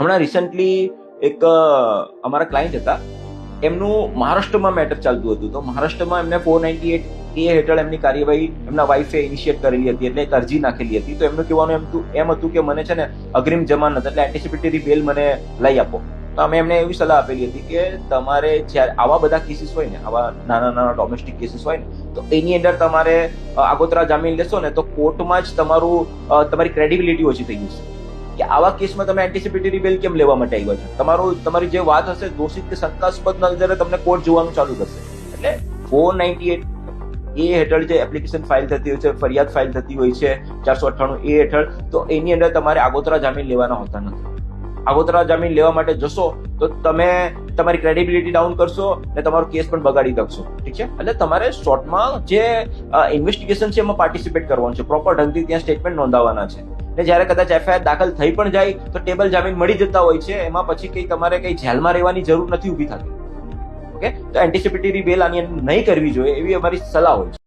હમણાં રિસન્ટલી એક અમારા ક્લાયન્ટ હતા. એમનું મહારાષ્ટ્રમાં મેટર ચાલતું હતું. તો મહારાષ્ટ્રમાં એમને ફોર નાઇન્ટી એટ એ હેઠળ એમની કાર્યવાહી એમના વાઇફે ઇનિશિયેટ કરેલી હતી એટલે એક અરજી નાખેલી હતી. તો એમનું કહેવાનું એમ હતું એમ હતું કે મને છે ને અગ્રિમ જમાનત એટલે એન્ટિસિપેટરી બેલ મને લઈ આપો. તો અમે એમને એવી સલાહ આપેલી હતી કે તમારે જ્યારે આવા બધા કેસીસ હોય ને, આવા નાના નાના ડોમેસ્ટિક કેસીસ હોય ને, તો એની અંદર તમારે આગોતરા જામીન લેશો ને, તો કોર્ટમાં જ તમારું તમારી ક્રેડિબિલિટી ઓછી થઈ જશે. કે આવા કેસમાં તમે એન્ટિસિપેટરી બેલ કેમ લેવા માટે આવ્યા છો? તમારું, તમારી જે વાત હશે, દોષિત કે શંકાસ્પદ નજરે તમને કોર્ટ જોવાનું ચાલુ કરશે. એટલે ફોર નાઇન્ટી એટ એ હેઠળ જે એપ્લિકેશન ફાઇલ થતી હોય છે, ફરિયાદ ફાઇલ થતી હોય છે, ચારસો અઠ્ઠાણું એ હેઠળ, તો એની અંદર તમારે આગોતરા જામીન લેવાના હોતા નથી. આગોતરા જામીન લેવા માટે જશો, તો તમે તમારી ક્રેડિબિલિટી ડાઉન કરશો ને તમારો કેસ પણ બગાડી શકશો ઠીક છે? એટલે તમારે શોર્ટમાં જે ઇન્વેસ્ટિગેશન છે એમાં પાર્ટિસિપેટ કરવાનું છે. પ્રોપર ઢંગથી ત્યાં સ્ટેટમેન્ટ નોંધાવવાના છે. ને જ્યારે કદાચ એફઆઈઆર દાખલ થઈ પણ જાય, તો ટેબલ જામીન મળી જતા હોય છે. એમાં પછી કંઈ તમારે કંઈ જેલમાં રહેવાની જરૂર નથી ઊભી થતી. ઓકે? તો એન્ટિસિપેટરી બેલ આની નહીં કરવી જોઈએ એવી અમારી સલાહ હોય છે.